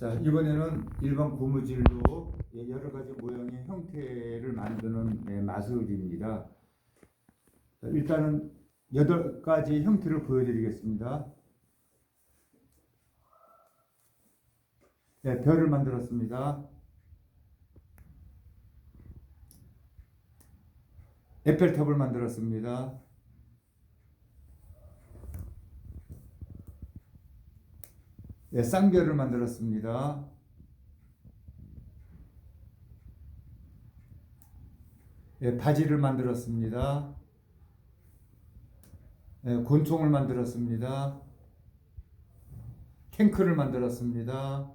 자 이번에는 일반 고무줄로 예, 여러 가지 모양의 형태를 만드는 예, 마술입니다. 자, 일단은 여덟 가지 형태를 보여드리겠습니다. 네, 별을 만들었습니다. 에펠탑을 만들었습니다. 네, 쌍별을 만들었습니다. 네, 바지를 만들었습니다. 네, 곤충을 만들었습니다. 탱크를 만들었습니다.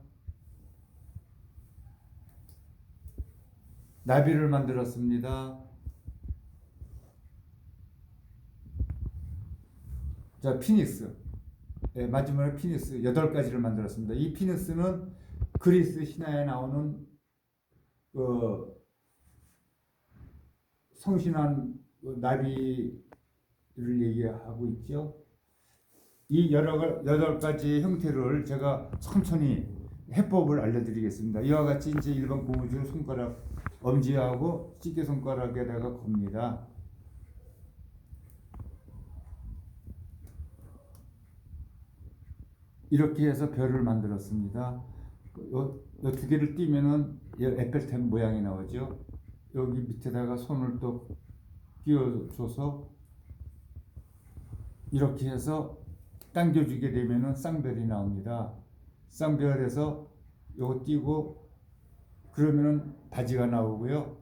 나비를 만들었습니다. 자, 피닉스. 예, 마지막에 피니스 여덟 가지를 만들었습니다. 이 피니스는 그리스 신화에 나오는 그 성신한 그 나비를 얘기하고 있죠. 이 여러 가- 여덟 가지 형태를 제가 천천히 해법을 알려드리겠습니다. 이와 같이 이제 일반 고무줄 손가락 엄지하고 찌개 손가락에다가 겁니다. 이렇게 해서 별을 만들었습니다. 이두 개를 띄면은 이 에펠탑 모양이 나오죠. 여기 밑에다가 손을 또 끼워줘서 이렇게 해서 당겨주게 되면은 쌍별이 나옵니다. 쌍별에서 요거 띄고 그러면은 바지가 나오고요.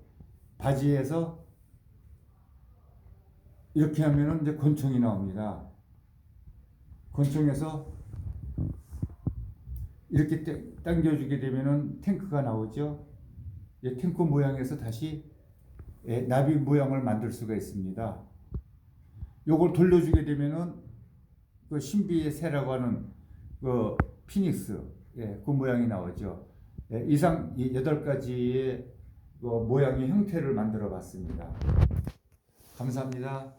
바지에서 이렇게 하면은 이제 권총이 나옵니다. 권총에서 이렇게 떼- 당겨주게 되면은 탱크가 나오죠. 이 탱크 모양에서 다시 예, 나비 모양을 만들 수가 있습니다. 요걸 돌려주게 되면은 그 신비의 새라고 하는 그 피닉스 예, 그 모양이 나오죠. 예, 이상 이 여덟 가지의 그 모양의 형태를 만들어 봤습니다. 감사합니다.